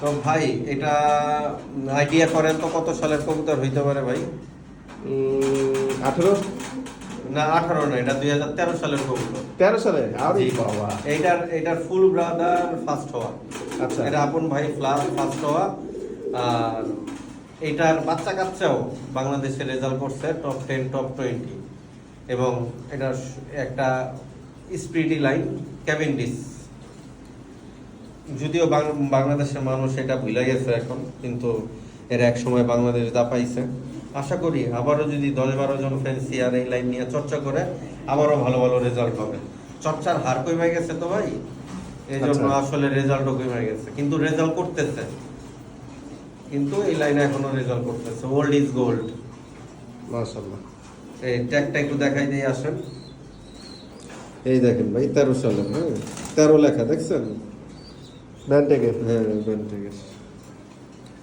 তো ভাই এটা আইডিয়া করেন তো কত সালের কবুতর হইতে পারে ভাই? আঠেরো? না আঠারো না এটা দুই হাজার তেরো সালের কবুতর। তেরো সালে? আরে। বাবা। এইটার এটার ফুল ব্রাদার ফার্স্ট হওয়া। আচ্ছা। এটা আপন ভাই ফ্লাস ফার্স্ট হওয়া। আর এটার বাচ্চা কাচ্চাও বাংলাদেশে রেজাল্ট করছে টপ টেন টপ টোয়েন্টি এবং এটার একটা স্পিডি লাইন ক্যাভেন্ডিস যদিও বাংলাদেশের মানুষ এটা ভুলে গেছে এখন কিন্তু এর এক সময় বাংলাদেশ দাপাইছে আশা করি আবারও যদি দশ বারো জন ফ্যান্সি আর এই লাইন নিয়ে চর্চা করে আবারও ভালো ভালো রেজাল্ট হবে চর্চার হার কমে গেছে তো ভাই? এই জন্য আচ্ছা। আসলে রেজাল্টও কমে গেছে। কিন্তু রেজাল্ট করতেছে। কিন্তু এই লাইনে এখনও রেজাল্ট করতেছে। ওল্ড ইজ গোল্ড মাশাল্লাহ এই ট্যাগটা একটু দেখাই দিয়ে আসেন। এই দেখেন ভাই তেরো সালে হ্যাঁ? তেরো লেখা দেখছেন? Ben de gel. He, ben de gel.